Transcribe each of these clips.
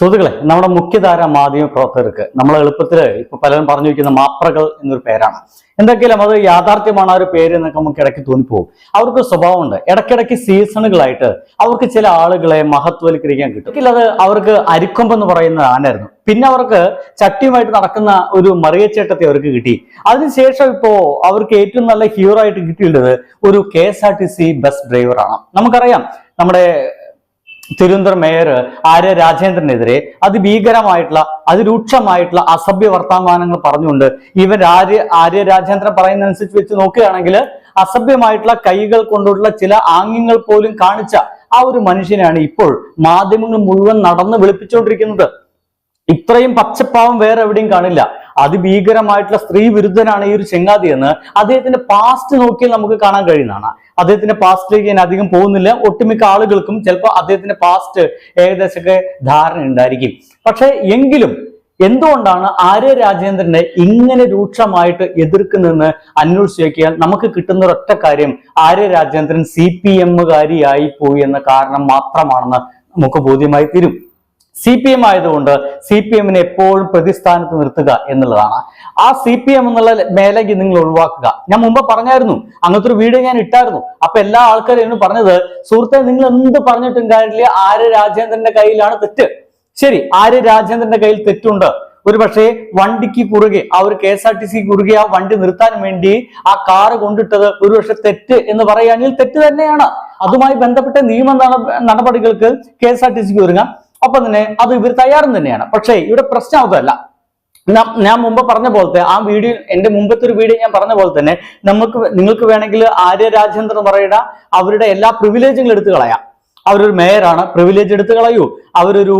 സുഹൃത്തുക്കളെ നമ്മുടെ മുഖ്യധാര മാധ്യമ പ്രവർത്തകർക്ക് നമ്മൾ എളുപ്പത്തിൽ ഇപ്പൊ പലരും പറഞ്ഞു വയ്ക്കുന്ന മാപ്രകൾ എന്നൊരു പേരാണ്. എന്തൊക്കെയാലും അത് യാഥാർത്ഥ്യമാണ് ആ ഒരു പേര് എന്നൊക്കെ നമുക്ക് ഇടയ്ക്ക് തോന്നിപ്പോകും. അവർക്ക് സ്വഭാവമുണ്ട്. ഇടയ്ക്കിടയ്ക്ക് സീസണുകളായിട്ട് അവർക്ക് ചില ആളുകളെ മഹത്വവൽക്കരിക്കാൻ കിട്ടും. അത് അവർക്ക് അരിക്കൊമ്പ് എന്ന് പറയുന്ന ആനായിരുന്നു പിന്നെ അവർക്ക് ചട്ടിയുമായിട്ട് നടക്കുന്ന ഒരു മറിയച്ചേട്ടത്തെ അവർക്ക് കിട്ടി. അതിനുശേഷം ഇപ്പോ അവർക്ക് ഏറ്റവും നല്ല ഹീറോ ആയിട്ട് കിട്ടിയിട്ടുള്ളത് ഒരു K S R T C bus നമുക്കറിയാം നമ്മുടെ തിരുവനന്തപുരം മേയർ ആര്യ രാജേന്ദ്രനെതിരെ അതിഭീകരമായിട്ടുള്ള അതിരൂക്ഷമായിട്ടുള്ള അസഭ്യ വർത്തമാനങ്ങൾ പറഞ്ഞുകൊണ്ട് ഇവൻ ആര്യ ആര്യ രാജേന്ദ്രൻ പറയുന്നതനുസരിച്ച് വെച്ച് നോക്കുകയാണെങ്കിൽ അസഭ്യമായിട്ടുള്ള കൈകൾ കൊണ്ടുള്ള ചില ആംഗ്യങ്ങൾ പോലും കാണിച്ച ആ ഒരു മനുഷ്യനാണ് ഇപ്പോൾ മാധ്യമങ്ങൾ മുഴുവൻ നടന്ന് വിളിപ്പിച്ചുകൊണ്ടിരിക്കുന്നത്. ഇത്രയും പച്ചപ്പാവം വേറെ എവിടെയും കാണില്ല. അതിഭീകരമായിട്ടുള്ള സ്ത്രീ വിരുദ്ധനാണ് ഈ ഒരു ചെങ്ങാതി എന്ന് അദ്ദേഹത്തിന്റെ പാസ്റ്റ് നോക്കിയാൽ നമുക്ക് കാണാൻ കഴിയുന്നതാണ്. അദ്ദേഹത്തിന്റെ പാസ്റ്റിലേക്ക് ഞാൻ അധികം പോകുന്നില്ല. ഒട്ടുമിക്ക ആളുകൾക്കും ചിലപ്പോൾ അദ്ദേഹത്തിന്റെ പാസ്റ്റ് ഏകദേശമൊക്കെ ധാരണ ഉണ്ടായിരിക്കും. പക്ഷെ എങ്കിലും എന്തുകൊണ്ടാണ് ആര്യ രാജേന്ദ്രനെ ഇങ്ങനെ രൂക്ഷമായിട്ട് എതിർക്കുന്നതെന്ന് അന്വേഷിച്ച് നോക്കിയാൽ നമുക്ക് കിട്ടുന്ന ഒരൊറ്റ കാര്യം ആര്യ രാജേന്ദ്രൻ സി പി എമ്മുകാരിയായി പോയി എന്ന കാരണം മാത്രമാണെന്ന് നമുക്ക് ബോധ്യമായി തീരും. സി പി എം ആയതുകൊണ്ട് സി പി എമ്മിനെ എപ്പോഴും പ്രതിസ്ഥാനത്ത് നിർത്തുക എന്നുള്ളതാണ്. ആ സി പി എം എന്നുള്ള മേലേക്ക് നിങ്ങൾ ഒഴിവാക്കുക. ഞാൻ മുമ്പ് പറഞ്ഞായിരുന്നു അങ്ങനത്തെ ഒരു വീഡിയോ ഞാൻ ഇട്ടായിരുന്നു. അപ്പൊ എല്ലാ ആൾക്കാരും എന്നോട് പറഞ്ഞത് സുഹൃത്തെ നിങ്ങൾ എന്ത് പറഞ്ഞിട്ടും കാര്യമില്ല. ആര് രാജേന്ദ്രന്റെ കയ്യിലാണ് തെറ്റ്? ശരി ആര് രാജേന്ദ്രന്റെ കയ്യിൽ തെറ്റുണ്ട്? ഒരു പക്ഷേ വണ്ടിക്ക് കുറുകെ ആ ഒരു K S R T C കുറുകെ ആ വണ്ടി നിർത്താൻ വേണ്ടി ആ കാറ് കൊണ്ടിട്ടത് ഒരു പക്ഷെ തെറ്റ് എന്ന് പറയുകയാണെങ്കിൽ തെറ്റ് തന്നെയാണ്. അതുമായി ബന്ധപ്പെട്ട നിയമ നട- നടപടികൾക്ക് കെ എസ് ആർ ടി സിക്ക് ഒരുങ്ങാം. ഒപ്പം തന്നെ അത് ഇവർ തയ്യാറും തന്നെയാണ്. പക്ഷേ ഇവിടെ പ്രശ്നം അതല്ല ഞാൻ മുമ്പ് പറഞ്ഞ പോലത്തെ ആ വീഡിയോ എന്റെ മുമ്പത്തെ ഒരു വീഡിയോ ഞാൻ പറഞ്ഞ പോലെ തന്നെ നമുക്ക് നിങ്ങൾക്ക് വേണമെങ്കിൽ ആര്യ രാജേന്ദ്രൻ പറയുന്ന അവരുടെ എല്ലാ പ്രിവിലേജുകളും എടുത്തു കളയാം. അവരൊരു മേയറാണ് പ്രിവിലേജ് എടുത്തു കളയൂ. അവരൊരു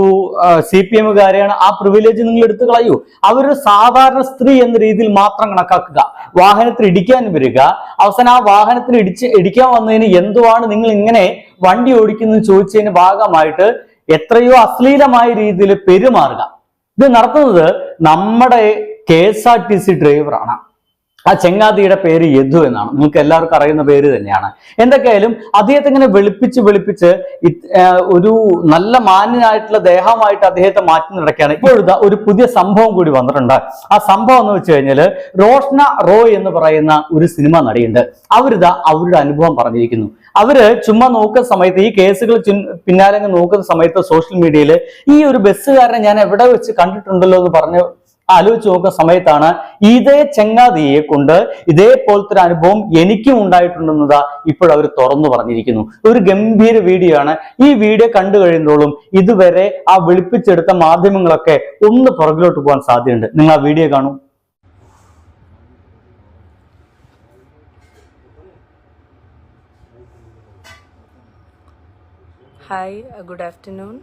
സി പി എമ്മുകാരെയാണ് ആ പ്രിവിലേജ് നിങ്ങൾ എടുത്തു കളയൂ. അവരൊരു സാധാരണ സ്ത്രീ എന്ന രീതിയിൽ മാത്രം കണക്കാക്കുക. വാഹനത്തിൽ ഇടിക്കാൻ വരിക. അവസാനം ആ വാഹനത്തിൽ ഇടിച്ച് ഇടിക്കാൻ വന്നതിന് എന്തുവാണ് നിങ്ങൾ ഇങ്ങനെ വണ്ടി ഓടിക്കുന്നത് ചോദിച്ചതിന് ഭാഗമായിട്ട് എത്രയോ അശ്ലീലമായ രീതിയിൽ പെരുമാറുക. ഇത് നടത്തുന്നത് നമ്മുടെ K S R T C ഡ്രൈവറാണ്. ആ ചെങ്ങാതിയുടെ പേര് യദു എന്നാണ്. നിങ്ങൾക്ക് എല്ലാവർക്കും അറിയുന്ന പേര് തന്നെയാണ്. എന്തൊക്കെയായാലും അദ്ദേഹത്തെ ഇങ്ങനെ വെളുപ്പിച്ച് വെളുപ്പിച്ച് ഒരു നല്ല മാന്യനായിട്ടുള്ള ദേഹമായിട്ട് അദ്ദേഹത്തെ മാറ്റി നടക്കുകയാണ്. ഇപ്പോഴത്തെ ഒരു പുതിയ സംഭവം കൂടി വന്നിട്ടുണ്ട്. ആ സംഭവം എന്ന് വെച്ച് കഴിഞ്ഞാൽ റോഷ്ന റോയ് എന്ന് പറയുന്ന ഒരു സിനിമ നടിയുണ്ട്. അവരിതാ അവരുടെ അനുഭവം പറഞ്ഞിരിക്കുന്നു. അവർ ചുമ്മാ നോക്കുന്ന സമയത്ത് ഈ കേസുകൾ പിന്നാലെ നോക്കുന്ന സമയത്ത് സോഷ്യൽ മീഡിയയിൽ ഈ ഒരു ബസ്സുകാരനെ ഞാൻ എവിടെ വെച്ച് കണ്ടിട്ടുണ്ടല്ലോ എന്ന് പറഞ്ഞ് ആലോചിച്ച് നോക്കുന്ന സമയത്താണ് ഇതേ ചെങ്ങാതിയെ കൊണ്ട് ഇതേപോലത്തെ ഒരു അനുഭവം എനിക്കും ഉണ്ടായിട്ടുണ്ടെന്നതാ ഇപ്പോൾ അവർ തുറന്നു പറഞ്ഞിരിക്കുന്നു. ഒരു ഗംഭീര വീഡിയോ ആണ്. ഈ വീഡിയോ കണ്ടു കഴിയുമ്പോഴും ഇതുവരെ ആ വിളിപ്പിച്ചെടുത്ത മാധ്യമങ്ങളൊക്കെ ഒന്ന് പുറകിലോട്ട് പോകാൻ സാധ്യതയുണ്ട്. നിങ്ങൾ ആ വീഡിയോ കാണൂ. ഹായ് ഗുഡ് ആഫ്റ്റർനൂൺ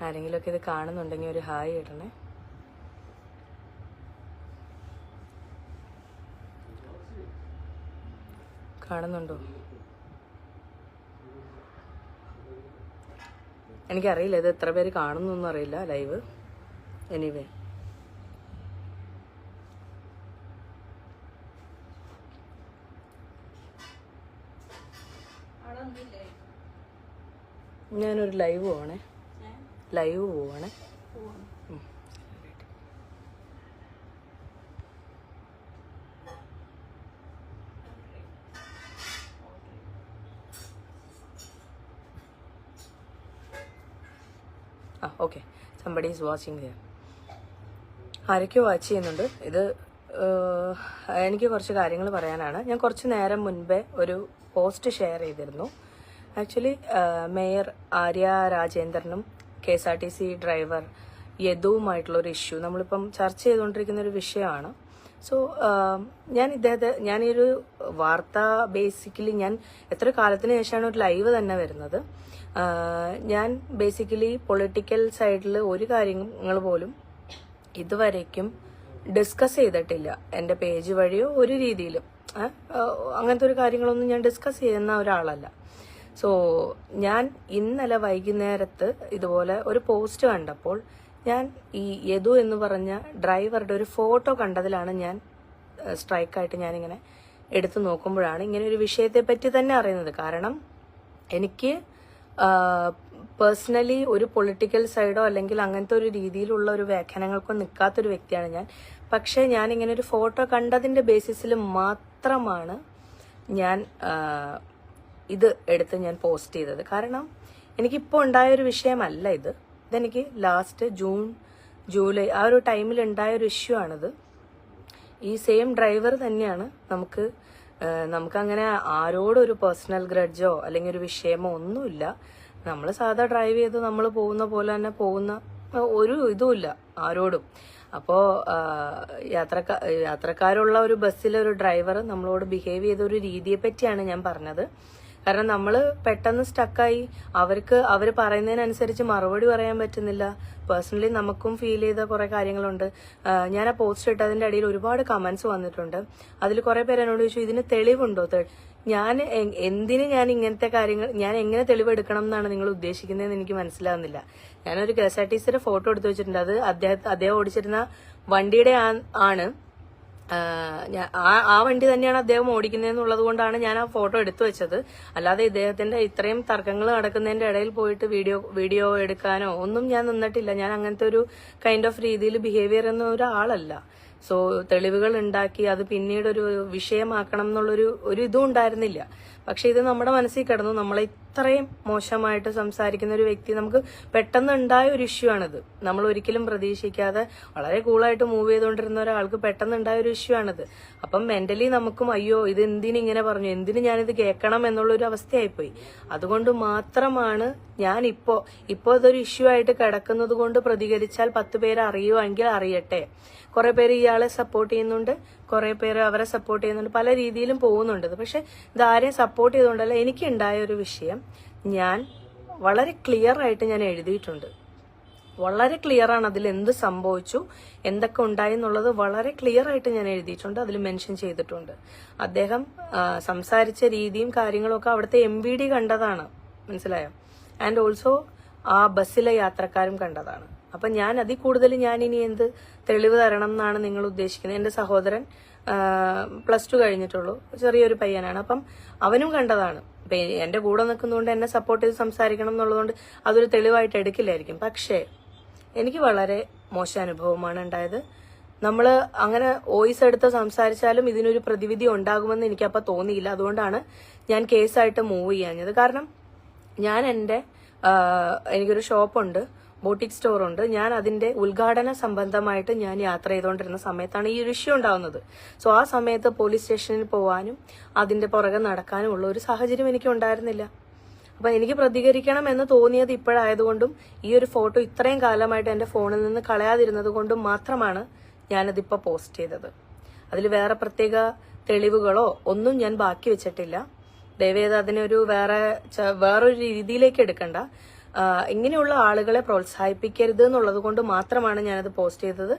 ആരെങ്കിലുമൊക്കെ ഇത് കാണുന്നുണ്ടെങ്കിൽ ഒരു ഹായ് ഇടണേ. കാണുന്നുണ്ടോ? എനിക്കറിയില്ല ഇത് എത്ര പേര് കാണുന്നൊന്നും അറിയില്ല ലൈവ് എനിവേ ഞാനൊരു ലൈവ് പോവണേ. ലൈവ് പോവണേ. ആ okay somebody is watching dear ആരൊക്കെയോ വാച്ച് ചെയ്യുന്നുണ്ട്. ഇത് എനിക്ക് കുറച്ച് കാര്യങ്ങൾ പറയാനാണ്. ഞാൻ കുറച്ച് നേരം മുൻപേ ഒരു പോസ്റ്റ് ഷെയർ ചെയ്തിരുന്നു. Actually mayor Arya രാജേന്ദ്രനും K S R T C driver യദുവുമായിട്ടുള്ള ഒരു ഇഷ്യൂ നമ്മളിപ്പം ചർച്ച ചെയ്തുകൊണ്ടിരിക്കുന്ന ഒരു വിഷയമാണ്. സോ ഞാൻ ഇദ്ദേഹത്തെ ഞാൻ ഈ ഒരു വാർത്ത ബേസിക്കലി ഞാൻ എത്ര കാലത്തിന് ശേഷമാണ് ഒരു ലൈവ് തന്നെ വരുന്നത്. ഞാൻ ബേസിക്കലി പൊളിറ്റിക്കൽ സൈഡിൽ ഒരു കാര്യങ്ങൾ പോലും ഇതുവരേക്കും ഡിസ്കസ് ചെയ്തിട്ടില്ല. എന്റെ പേജ് വഴിയോ ഒരു രീതിയിലും. ഏ? അങ്ങനത്തെ ഒരു കാര്യങ്ങളൊന്നും ഞാൻ ഡിസ്കസ് ചെയ്യുന്ന ഒരാളല്ല. സോ ഞാൻ ഇന്നലെ വൈകുന്നേരത്ത് ഇതുപോലെ ഒരു പോസ്റ്റ് കണ്ടപ്പോൾ ഞാൻ ഈ യദു എന്ന് പറഞ്ഞ ഡ്രൈവറുടെ ഒരു ഫോട്ടോ കണ്ടതിലാണ് ഞാൻ സ്ട്രൈക്കായിട്ട് ഞാനിങ്ങനെ എടുത്തു നോക്കുമ്പോഴാണ് ഇങ്ങനെ ഒരു വിഷയത്തെപ്പറ്റി തന്നെ അറിയുന്നത്. കാരണം എനിക്ക് പേഴ്സണലി ഒരു പൊളിറ്റിക്കൽ സൈഡോ അല്ലെങ്കിൽ അങ്ങനത്തെ ഒരു രീതിയിലുള്ള ഒരു വ്യാഖ്യാനങ്ങൾക്കോ നിൽക്കാത്തൊരു വ്യക്തിയാണ് ഞാൻ. പക്ഷേ ഞാൻ ഇങ്ങനെ ഒരു ഫോട്ടോ കണ്ടതിന്റെ ബേസിസിൽ മാത്രമാണ് ഞാൻ ഇത് എടുത്ത് ഞാൻ പോസ്റ്റ് ചെയ്തത്. കാരണം എനിക്കിപ്പോൾ ഉണ്ടായ ഒരു വിഷയമല്ല ഇത്. ഇതെനിക്ക് ലാസ്റ്റ് ജൂൺ ജൂലൈ ആ ഒരു ടൈമിൽ ഉണ്ടായ ഒരു ഇഷ്യൂ ആണിത്. ഈ സെയിം ഡ്രൈവർ തന്നെയാണ് നമുക്ക് നമുക്കങ്ങനെ ആരോടൊരു പേഴ്സണൽ ഗ്രഡ്ജോ അല്ലെങ്കിൽ ഒരു വിഷയമോ ഒന്നുമില്ല. നമ്മൾ സാധാ ഡ്രൈവ് ചെയ്ത് നമ്മൾ പോകുന്ന പോലെ തന്നെ പോകുന്ന ഒരു ഇതുമില്ല ആരോടും. അപ്പോൾ യാത്രക്കാ യാത്രക്കാരുള്ള ഒരു ബസ്സിലെ ഒരു ഡ്രൈവർ നമ്മളോട് ബിഹേവ് ചെയ്ത ഒരു രീതിയെ പറ്റിയാണ് ഞാൻ പറഞ്ഞത്. കാരണം നമ്മൾ പെട്ടെന്ന് സ്റ്റക്കായി അവർക്ക് അവർ പറയുന്നതിനനുസരിച്ച് മറുപടി പറയാൻ പറ്റുന്നില്ല. പേഴ്സണലി നമുക്കും ഫീൽ ചെയ്ത കുറെ കാര്യങ്ങളുണ്ട്. ഞാൻ ആ പോസ്റ്റ് ഇട്ടതിന്റെ അടിയിൽ ഒരുപാട് കമന്റ്സ് വന്നിട്ടുണ്ട്. അതിൽ കുറെ പേര് എന്നോട് ചോദിച്ചു ഇതിന് തെളിവുണ്ടോ? ഞാൻ എന്തിന് ഞാൻ ഇങ്ങനത്തെ കാര്യങ്ങൾ ഞാൻ എങ്ങനെ തെളിവെടുക്കണം എന്നാണ് നിങ്ങൾ ഉദ്ദേശിക്കുന്നതെന്ന് എനിക്ക് മനസ്സിലാവുന്നില്ല. ഞാനൊരു കെ എസ് ആർ ടി സിയുടെ ഫോട്ടോ എടുത്തു വെച്ചിട്ടുണ്ട്. അത് അദ്ദേഹത്തെ അദ്ദേഹം ഓടിച്ചിരുന്ന വണ്ടിയുടെ ആണ്. ആ ആ വണ്ടി തന്നെയാണ് അദ്ദേഹം ഓടിക്കുന്നതെന്നുള്ളത് കൊണ്ടാണ് ഞാൻ ആ ഫോട്ടോ എടുത്തു വെച്ചത്. അല്ലാതെ ഇദ്ദേഹത്തിന്റെ ഇത്രയും തർക്കങ്ങൾ നടക്കുന്നതിന്റെ ഇടയിൽ പോയിട്ട് വീഡിയോ വീഡിയോ എടുക്കാനോ ഒന്നും ഞാൻ നിന്നിട്ടില്ല. ഞാൻ അങ്ങനത്തെ ഒരു കൈൻഡ് ഓഫ് രീതിയിൽ ബിഹേവിയർ എന്ന ഒരാളല്ല. സോ തെളിവുകൾ ഉണ്ടാക്കി അത് പിന്നീട് ഒരു വിഷയമാക്കണം എന്നുള്ളൊരു ഒരു ഇതും ഉണ്ടായിരുന്നില്ല. പക്ഷെ ഇത് നമ്മുടെ മനസ്സിൽ കിടന്നു. നമ്മളെ ഇത്രയും മോശമായിട്ട് സംസാരിക്കുന്ന ഒരു വ്യക്തി നമുക്ക് പെട്ടെന്ന് ഉണ്ടായ ഒരു ഇഷ്യൂ ആണിത്. നമ്മൾ ഒരിക്കലും പ്രതീക്ഷിക്കാതെ വളരെ കൂളായിട്ട് മൂവ് ചെയ്തുകൊണ്ടിരുന്ന ഒരാൾക്ക് പെട്ടെന്ന് ഉണ്ടായ ഒരു ഇഷ്യൂ ആണിത്. അപ്പം മെന്റലി നമുക്കും അയ്യോ ഇത് എന്തിനു ഇങ്ങനെ പറഞ്ഞു? എന്തിനു ഞാനിത് കേൾക്കണം? എന്നുള്ളൊരു അവസ്ഥയായിപ്പോയി. അതുകൊണ്ട് മാത്രമാണ് ഞാൻ ഇപ്പോ ഇപ്പോ ഇതൊരു ഇഷ്യൂ ആയിട്ട് കിടക്കുന്നത് കൊണ്ട് പ്രതികരിച്ചാൽ പത്ത് പേര് അറിയുമെങ്കിൽ അറിയട്ടെ. കുറെ പേര് ഇയാളെ സപ്പോർട്ട് ചെയ്യുന്നുണ്ട്. കുറെ പേര് അവരെ സപ്പോർട്ട് ചെയ്യുന്നുണ്ട്. പല രീതിയിലും പോകുന്നുണ്ട് പക്ഷെ ഇത് ആരെയും സപ്പോർട്ട് ചെയ്തുകൊണ്ടല്ല എനിക്കുണ്ടായ ഒരു വിഷയം. ഞാൻ വളരെ ക്ലിയർ ആയിട്ട് ഞാൻ എഴുതിയിട്ടുണ്ട്. വളരെ ക്ലിയർ ആണ് അതിൽ എന്ത് സംഭവിച്ചു എന്തൊക്കെ ഉണ്ടായി എന്നുള്ളത് വളരെ ക്ലിയർ ആയിട്ട് ഞാൻ എഴുതിയിട്ടുണ്ട് അതിൽ മെൻഷൻ ചെയ്തിട്ടുണ്ട്. അദ്ദേഹം സംസാരിച്ച രീതിയും കാര്യങ്ങളൊക്കെ അവിടുത്തെ എം വി ഡി കണ്ടതാണ്. മനസ്സിലായോ? ആൻഡ് ഓൾസോ ആ ബസ്സിലെ യാത്രക്കാരും കണ്ടതാണ്. അപ്പൊ ഞാൻ അതിൽ കൂടുതൽ ഞാൻ ഇനി എന്ത് തെളിവ് തരണം എന്നാണ് നിങ്ങൾ ഉദ്ദേശിക്കുന്നത്. എന്റെ സഹോദരൻ പ്ലസ് ടു കഴിഞ്ഞിട്ടുള്ളൂ. ചെറിയൊരു പയ്യനാണ്. അപ്പം അവനും കണ്ടതാണ്. എന്റെ കൂടെ നിൽക്കുന്നതുകൊണ്ട് എന്നെ സപ്പോർട്ട് ചെയ്ത് സംസാരിക്കണം എന്നുള്ളതുകൊണ്ട് അതൊരു തെളിവായിട്ട് എടുക്കില്ലായിരിക്കും. പക്ഷേ എനിക്ക് വളരെ മോശം അനുഭവമാണ് ഉണ്ടായത്. നമ്മൾ അങ്ങനെ വോയിസ് എടുത്ത് സംസാരിച്ചാലും ഇതിനൊരു പ്രതിവിധി ഉണ്ടാകുമെന്ന് എനിക്കപ്പോൾ തോന്നിയില്ല. അതുകൊണ്ടാണ് ഞാൻ കേസായിട്ട് മൂവ് ചെയ്യാഞ്ഞത്. കാരണം ഞാൻ എന്റെ എനിക്കൊരു ഷോപ്പുണ്ട് ബോട്ടിക് സ്റ്റോർ ഉണ്ട് ഞാൻ അതിന്റെ ഉദ്ഘാടന സംബന്ധമായിട്ട് ഞാൻ യാത്ര ചെയ്തുകൊണ്ടിരുന്ന സമയത്താണ് ഈ ഒരു ഇഷ്യൂ ഉണ്ടാവുന്നത്. സോ ആ സമയത്ത് പോലീസ് സ്റ്റേഷനിൽ പോകാനും അതിന്റെ പുറകെ നടക്കാനും ഉള്ള ഒരു സാഹചര്യം എനിക്ക് ഉണ്ടായിരുന്നില്ല. അപ്പൊ എനിക്ക് പ്രതികരിക്കണം എന്ന് തോന്നിയത് ഇപ്പോഴായതുകൊണ്ടും ഈ ഒരു ഫോട്ടോ ഇത്രയും കാലമായിട്ട് എന്റെ ഫോണിൽ നിന്ന് കളയാതിരുന്നത് കൊണ്ടും മാത്രമാണ് ഞാനതിപ്പോ പോസ്റ്റ് ചെയ്തത്. അതിൽ വേറെ പ്രത്യേക തെളിവുകളോ ഒന്നും ഞാൻ ബാക്കി വെച്ചിട്ടില്ല. ദയവേത് അതിനൊരു വേറെ വേറൊരു രീതിയിലേക്ക് എടുക്കണ്ട. ഇങ്ങനെയുള്ള ആളുകളെ പ്രോത്സാഹിപ്പിക്കരുത് എന്നുള്ളത് കൊണ്ട് മാത്രമാണ് ഞാനത് പോസ്റ്റ് ചെയ്തത്.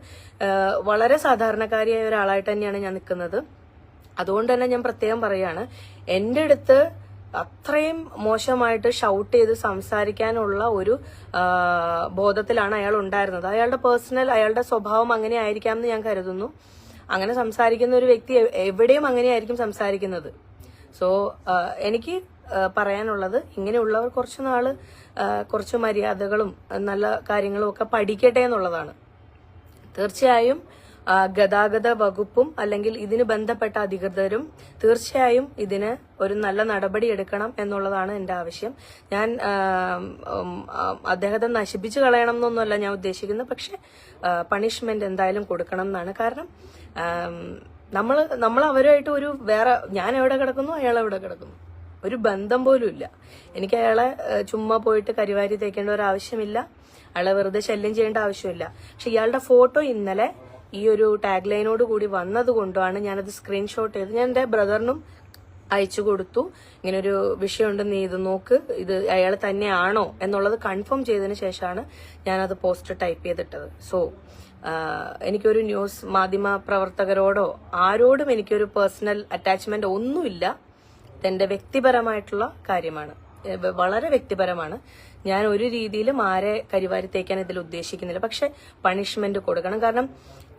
വളരെ സാധാരണക്കാരിയായ ഒരാളായിട്ട് തന്നെയാണ് ഞാൻ നിൽക്കുന്നത്. അതുകൊണ്ട് തന്നെ ഞാൻ പ്രത്യേകം പറയാണ് എന്റെ അടുത്ത് അത്രയും മോശമായിട്ട് ഷൗട്ട് ചെയ്ത് സംസാരിക്കാനുള്ള ഒരു ബോധത്തിലാണ് അയാൾ ഉണ്ടായിരുന്നത്. അയാളുടെ പേഴ്സണൽ അയാളുടെ സ്വഭാവം അങ്ങനെ ആയിരിക്കാം എന്ന് ഞാൻ കരുതുന്നു. അങ്ങനെ സംസാരിക്കുന്ന ഒരു വ്യക്തി എവിടെയും അങ്ങനെയായിരിക്കും സംസാരിക്കുന്നത്. സോ എനിക്ക് പറയാനുള്ളത്. ഇങ്ങനെയുള്ളവർ കുറച്ച് നാൾ കുറച്ച് മര്യാദകളും നല്ല കാര്യങ്ങളും ഒക്കെ പഠിക്കട്ടെ എന്നുള്ളതാണ്. തീർച്ചയായും ഗതാഗത വകുപ്പും അല്ലെങ്കിൽ ഇതിന് ബന്ധപ്പെട്ട അധികൃതരും തീർച്ചയായും ഇതിന് ഒരു നല്ല നടപടി എടുക്കണം എന്നുള്ളതാണ് എന്റെ ആവശ്യം. ഞാൻ അദ്ദേഹത്തെ നശിപ്പിച്ചു കളയണം എന്നൊന്നുമല്ല ഞാൻ ഉദ്ദേശിക്കുന്നത്. പക്ഷെ പണിഷ്മെന്റ് എന്തായാലും കൊടുക്കണം എന്നാണ്. കാരണം നമ്മൾ നമ്മൾ അവരുമായിട്ട് ഒരു വേറെ ഞാൻ എവിടെ കിടക്കുന്നു അയാൾ എവിടെ കിടക്കുന്നു. ഒരു ബന്ധം പോലും ഇല്ല. എനിക്ക് അയാളെ ചുമ്മാ പോയിട്ട് കരിവാരി തേക്കേണ്ട ഒരു ആവശ്യമില്ല. അയാളെ വെറുതെ ശല്യം ചെയ്യേണ്ട ആവശ്യമില്ല. പക്ഷെ ഇയാളുടെ ഫോട്ടോ ഇന്നലെ ഈ ഒരു ടാഗ് ലൈനോട് കൂടി വന്നത് കൊണ്ടാണ് ഞാനത് സ്ക്രീൻഷോട്ട് ചെയ്ത് ഞാൻ എന്റെ ബ്രദറിനും അയച്ചു കൊടുത്തു. ഇങ്ങനെ ഒരു വിഷയമുണ്ട് നീ ഇത് നോക്ക് ഇത് അയാൾ തന്നെയാണോ എന്നുള്ളത് കൺഫേം ചെയ്തതിന് ശേഷമാണ് ഞാനത് പോസ്റ്റ് ടൈപ്പ് ചെയ്തിട്ടത്. സോ എനിക്കൊരു ന്യൂസ് മാധ്യമ പ്രവർത്തകരോടോ ആരോടും എനിക്കൊരു പേഴ്സണൽ അറ്റാച്ച്മെന്റ് ഒന്നുമില്ല. ഇതെന്റെ വ്യക്തിപരമായിട്ടുള്ള കാര്യമാണ്. വളരെ വ്യക്തിപരമാണ്. ഞാൻ ഒരു രീതിയിലും ആരെ കരിവാരി തേക്കാൻ ഇതിൽ ഉദ്ദേശിക്കുന്നില്ല. പക്ഷെ പണിഷ്മെന്റ് കൊടുക്കണം. കാരണം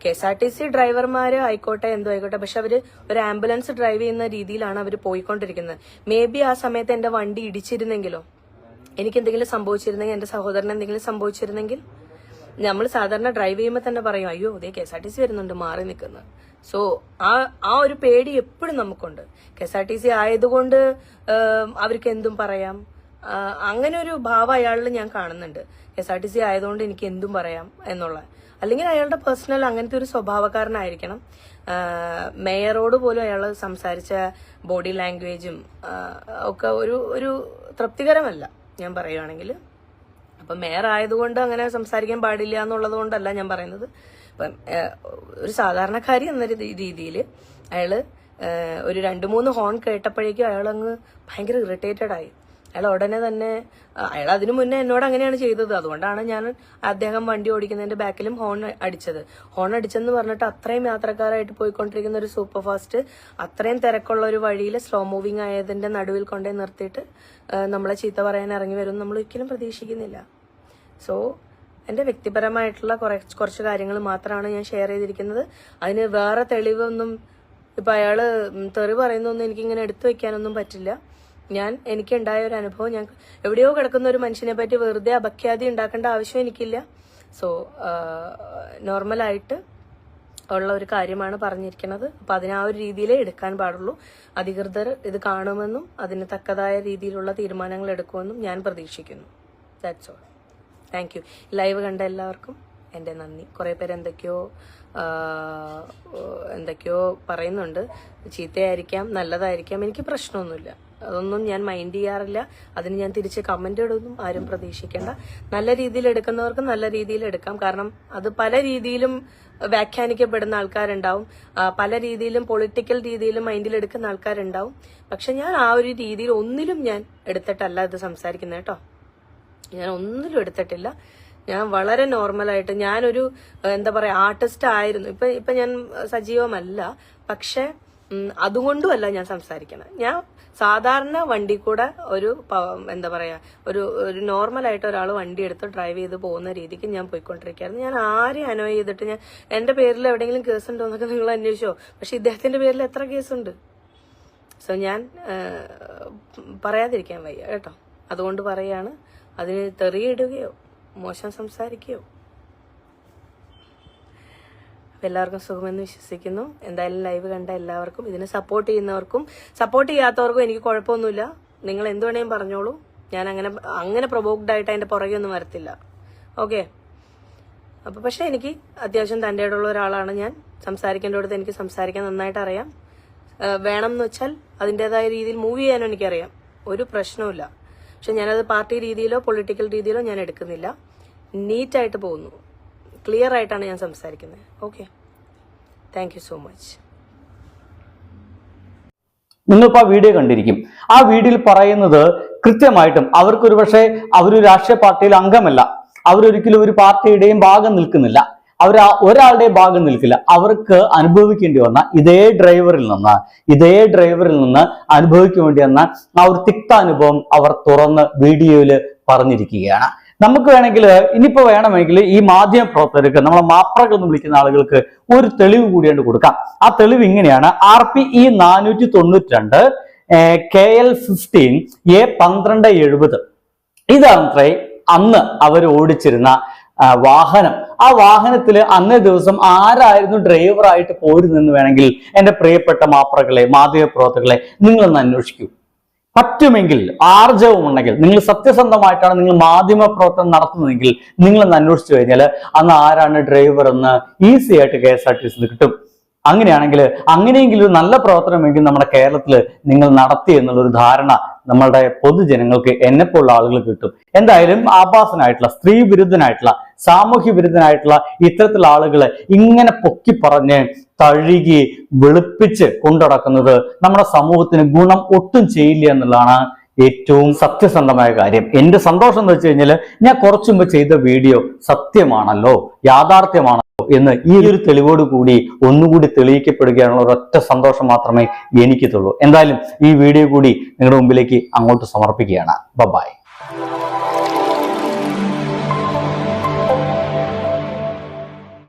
K S R T C ഡ്രൈവർമാര് ആയിക്കോട്ടെ എന്തോ ആയിക്കോട്ടെ പക്ഷെ അവർ ഒരു ആംബുലൻസ് ഡ്രൈവ് ചെയ്യുന്ന രീതിയിലാണ് അവർ പോയിക്കൊണ്ടിരിക്കുന്നത്. മേ ബി ആ സമയത്ത് എന്റെ വണ്ടി ഇടിച്ചിരുന്നെങ്കിലോ? എനിക്ക് എന്തെങ്കിലും സംഭവിച്ചിരുന്നെങ്കിൽ എന്റെ സഹോദരൻ എന്തെങ്കിലും സംഭവിച്ചിരുന്നെങ്കിൽ? നമ്മൾ സാധാരണ ഡ്രൈവ് ചെയ്യുമ്പോൾ തന്നെ പറയും അയ്യോ അതേ K S R T C വരുന്നുണ്ട് മാറി നിൽക്കുന്നത് സോ ആ ആ ഒരു പേടി എപ്പോഴും നമുക്കുണ്ട്. K S R T C ആയതുകൊണ്ട് അവർക്ക് എന്തും പറയാം. അങ്ങനെ ഒരു ഭാവം അയാളിൽ ഞാൻ കാണുന്നുണ്ട്. എസ് ആർ ടി സി ആയതുകൊണ്ട് എനിക്ക് എന്തും പറയാം എന്നുള്ള. അല്ലെങ്കിൽ അയാളുടെ പേഴ്സണൽ അങ്ങനത്തെ ഒരു സ്വഭാവക്കാരനായിരിക്കണം. മേയറോട് പോലും അയാൾ സംസാരിച്ച ബോഡി ലാംഗ്വേജും ഒക്കെ ഒരു ഒരു തൃപ്തികരമല്ല ഞാൻ പറയുവാണെങ്കിൽ അപ്പം മേയർ ആയതുകൊണ്ട് അങ്ങനെ സംസാരിക്കാൻ പാടില്ല എന്നുള്ളത് കൊണ്ടല്ല ഞാൻ പറയുന്നത്. ഇപ്പം ഒരു സാധാരണക്കാരി എന്ന രീതിയിൽ അയാൾ ഒരു രണ്ട് മൂന്ന് ഹോൺ കേട്ടപ്പോഴേക്കും അയാൾ അങ്ങ് ഭയങ്കര ഇറിറ്റേറ്റഡ് ആയി. അയാൾ ഉടനെ തന്നെ അയാൾ അതിനു മുന്നേ എന്നോട് അങ്ങനെയാണ് ചെയ്തത്. അതുകൊണ്ടാണ് ഞാൻ അദ്ദേഹം വണ്ടി ഓടിക്കുന്നതിന്റെ ബാക്കിലും ഹോൺ അടിച്ചത്. ഹോൺ അടിച്ചെന്ന് പറഞ്ഞിട്ട് അത്രയും യാത്രക്കാരായിട്ട് പോയിക്കൊണ്ടിരിക്കുന്ന ഒരു സൂപ്പർ ഫാസ്റ്റ് അത്രയും തിരക്കുള്ള ഒരു വഴിയിൽ സ്ലോ മൂവിങ് ആയതിന്റെ നടുവിൽ കൊണ്ടേ നിർത്തിയിട്ട് നമ്മളെ ചീത്ത പറയാൻ ഇറങ്ങി വരും നമ്മൾ ഒരിക്കലും പ്രതീക്ഷിക്കുന്നില്ല. സോ എന്റെ വ്യക്തിപരമായിട്ടുള്ള കുറെ കുറച്ച് കാര്യങ്ങൾ മാത്രമാണ് ഞാൻ ഷെയർ ചെയ്തിരിക്കുന്നത്. അതിന് വേറെ തെളിവൊന്നും ഇപ്പം അയാൾ തെറി പറയുന്നൊന്നും എനിക്കിങ്ങനെ എടുത്തു വെക്കാനൊന്നും പറ്റില്ല. ഞാൻ എനിക്കുണ്ടായ ഒരു അനുഭവം ഞാൻ എവിടെയോ കിടക്കുന്ന ഒരു മനുഷ്യനെ പറ്റി വെറുതെ അപഖ്യാതി ഉണ്ടാക്കേണ്ട ആവശ്യം എനിക്കില്ല. സോ നോർമലായിട്ട് ഉള്ള ഒരു കാര്യമാണ് പറഞ്ഞിരിക്കുന്നത്. അപ്പം അതിന് ആ ഒരു രീതിയിലേ എടുക്കാൻ പാടുള്ളൂ. അധികൃതർ ഇത് കാണുമെന്നും അതിന് തക്കതായ രീതിയിലുള്ള തീരുമാനങ്ങൾ എടുക്കുമെന്നും ഞാൻ പ്രതീക്ഷിക്കുന്നു. That's all thank you live കണ്ട എല്ലാവർക്കും എന്റെ നന്ദി. കുറേ പേര് എന്തൊക്കെയോ എന്തൊക്കെയോ പറയുന്നുണ്ട്. ചീത്തയായിരിക്കാം നല്ലതായിരിക്കാം. എനിക്ക് പ്രശ്നമൊന്നുമില്ല. അതൊന്നും ഞാൻ മൈൻഡ് ചെയ്യാറില്ല. അതിന് ഞാൻ തിരിച്ച് കമന്റ് ഇടൊന്നും ആരും പ്രതീക്ഷിക്കേണ്ട. നല്ല രീതിയിൽ എടുക്കുന്നവർക്ക് നല്ല രീതിയിൽ എടുക്കാം. കാരണം അത് പല രീതിയിലും വ്യാഖ്യാനിക്കപ്പെടുന്ന ആൾക്കാരുണ്ടാവും. പല രീതിയിലും പൊളിറ്റിക്കൽ രീതിയിലും മൈൻഡിൽ എടുക്കുന്ന ആൾക്കാരുണ്ടാവും. പക്ഷെ ഞാൻ ആ ഒരു രീതിയിൽ ഒന്നിലും ഞാൻ എടുത്തിട്ടല്ല ഇത് സംസാരിക്കുന്നത് കേട്ടോ. ഞാൻ ഒന്നിലും എടുത്തിട്ടില്ല. ഞാൻ വളരെ നോർമലായിട്ട് ഞാനൊരു എന്താ പറയാ ആർട്ടിസ്റ്റ് ആയിരുന്നു. ഇപ്പൊ ഇപ്പൊ ഞാൻ സജീവമല്ല. പക്ഷെ അതുകൊണ്ടുമല്ല ഞാൻ സംസാരിക്കുന്നത് ഞാൻ സാധാരണ വണ്ടി കൂടെ ഒരു എന്താ പറയാ ഒരു ഒരു നോർമലായിട്ട് ഒരാൾ വണ്ടി എടുത്ത് ഡ്രൈവ് ചെയ്ത് പോകുന്ന രീതിക്ക് ഞാൻ പോയിക്കൊണ്ടിരിക്കുകയായിരുന്നു. ഞാൻ ആരെയും അനോയ് ചെയ്തിട്ട് ഞാൻ എന്റെ പേരിൽ എവിടെയെങ്കിലും കേസ് ഉണ്ടോ എന്നൊക്കെ നിങ്ങൾ അന്വേഷിച്ചോ? പക്ഷെ ഇദ്ദേഹത്തിന്റെ പേരിൽ എത്ര കേസുണ്ട് സോ ഞാൻ പറയാതിരിക്കാൻ വയ്യ കേട്ടോ. അതുകൊണ്ട് പറയാണ് അതിന് തെറിയിടുകയോ മോശം സംസാരിക്കുകയോ. എല്ലാവർക്കും സുഖമെന്ന് വിശ്വസിക്കുന്നു. എന്തായാലും ലൈവ് കണ്ട എല്ലാവർക്കും ഇതിനെ സപ്പോർട്ട് ചെയ്യുന്നവർക്കും സപ്പോർട്ട് ചെയ്യാത്തവർക്കും എനിക്ക് കുഴപ്പമൊന്നുമില്ല. നിങ്ങൾ എന്ത് വേണേലും പറഞ്ഞോളൂ. ഞാൻ അങ്ങനെ അങ്ങനെ പ്രൊവോക്ഡ് ആയിട്ട് അതിന്റെ പുറകെ ഒന്നും വരത്തില്ല. ഓക്കെ അപ്പൊ പക്ഷെ എനിക്ക് അത്യാവശ്യം തന്റെ ഇടമുള്ള ഒരാളാണ് ഞാൻ. സംസാരിക്കേണ്ടടുത്ത് എനിക്ക് സംസാരിക്കാൻ നന്നായിട്ട് അറിയാം. വേണം എന്ന് വെച്ചാൽ അതിന്റെതായ രീതിയിൽ മൂവ് ചെയ്യാനും എനിക്കറിയാം. ഒരു പ്രശ്നവുമില്ല. പക്ഷെ ഞാനത് പാർട്ടി രീതിയിലോ പൊളിറ്റിക്കൽ രീതിയിലോ ഞാൻ എടുക്കുന്നില്ല. നീറ്റായിട്ട് പോകുന്നു. ക്ലിയർ ആയിട്ടാണ് ഞാൻ സംസാരിക്കുന്നത്. ഓക്കെ താങ്ക് സോ മച്ച് നിങ്ങളിപ്പോൾ ആ വീഡിയോ കണ്ടിരിക്കും. ആ വീഡിയോയിൽ പറയുന്നത് കൃത്യമായിട്ടും അവർക്കൊരു പക്ഷേ അവരൊരു രാഷ്ട്രീയ പാർട്ടിയിൽ അംഗമല്ല. അവരൊരിക്കലും ഒരു പാർട്ടിയുടെയും ഭാഗം നിൽക്കുന്നില്ല. അവർ ഒരാളുടെ ഭാഗം നിൽക്കില്ല. അവർക്ക് അനുഭവിക്കേണ്ടി വന്ന ഇതേ ഡ്രൈവറിൽ നിന്ന് ഇതേ ഡ്രൈവറിൽ നിന്ന് അനുഭവിക്കേണ്ടി വന്ന ആ ഒരു തിക്ത അനുഭവം അവർ തുറന്ന് വീഡിയോയിൽ പറഞ്ഞിരിക്കുകയാണ്. നമുക്ക് വേണമെങ്കിൽ ഇനിയിപ്പോ വേണമെങ്കിൽ ഈ മാധ്യമ പ്രവർത്തകർക്ക് നമ്മളെ മാപ്രകൾ എന്ന് വിളിക്കുന്ന ആളുകൾക്ക് ഒരു തെളിവ് കൂടിയാണ്ട് കൊടുക്കാം. ആ തെളിവ് ഇങ്ങനെയാണ്. ആർ പി ഇ നാനൂറ്റി തൊണ്ണൂറ്റി രണ്ട് കെ എൽ ഫിഫ്റ്റീൻ എ പന്ത്രണ്ട് എഴുപത്. ഇതാണ് അന്ന് അവർ ഓടിച്ചിരുന്ന വാഹനം. ആ വാഹനത്തിൽ അന്നേ ദിവസം ആരായിരുന്നു ഡ്രൈവറായിട്ട് പോരുന്നെന്ന് വേണമെങ്കിൽ എന്റെ പ്രിയപ്പെട്ട മാപ്രകളെ മാധ്യമ പ്രവർത്തകളെ നിങ്ങളൊന്ന് അന്വേഷിക്കൂ. പറ്റുമെങ്കിൽ ആർജവം ഉണ്ടെങ്കിൽ നിങ്ങൾ സത്യസന്ധമായിട്ടാണ് നിങ്ങൾ മാധ്യമ പ്രവർത്തനം നടത്തുന്നതെങ്കിൽ നിങ്ങളൊന്ന് അന്വേഷിച്ചു കഴിഞ്ഞാൽ അന്ന് ആരാണ് ഡ്രൈവർ എന്ന് ഈസി ആയിട്ട് കെ എസ് ആർ ടി കിട്ടും. അങ്ങനെയാണെങ്കിൽ അങ്ങനെയെങ്കിലും ഒരു നല്ല പ്രവർത്തനമെങ്കിൽ നമ്മുടെ കേരളത്തിൽ നിങ്ങൾ നടത്തി എന്നുള്ളൊരു ധാരണ നമ്മളുടെ പൊതുജനങ്ങൾക്ക് എന്നെപ്പോലുള്ള ആളുകൾ കിട്ടും. എന്തായാലും ആഭാസനായിട്ടുള്ള സ്ത്രീ വിരുദ്ധനായിട്ടുള്ള സാമൂഹ്യ വിരുദ്ധനായിട്ടുള്ള ഇത്തരത്തിലുള്ള ആളുകളെ ഇങ്ങനെ പൊക്കി പറഞ്ഞ് തഴുകി വെളുപ്പിച്ച് കൊണ്ടുനടക്കുന്നത് നമ്മുടെ സമൂഹത്തിന് ഗുണം ഒട്ടും ചെയ്യില്ല എന്നുള്ളതാണ് ഏറ്റവും സത്യസന്ധമായ കാര്യം. എന്റെ സന്തോഷം എന്ന് വെച്ച് കഴിഞ്ഞാൽ ഞാൻ കുറച്ചു മുമ്പ് ചെയ്ത വീഡിയോ സത്യമാണല്ലോ യാഥാർത്ഥ്യമാണല്ലോ എന്ന് ഈ ഒരു തെളിവോട് കൂടി ഒന്നുകൂടി തെളിയിക്കപ്പെടുകയാണുള്ള ഒരൊറ്റ സന്തോഷം മാത്രമേ എനിക്കുള്ളൂ എന്തായാലും ഈ വീഡിയോ കൂടി നിങ്ങളുടെ മുമ്പിലേക്ക് അങ്ങോട്ട് സമർപ്പിക്കുകയാണ്. ബൈ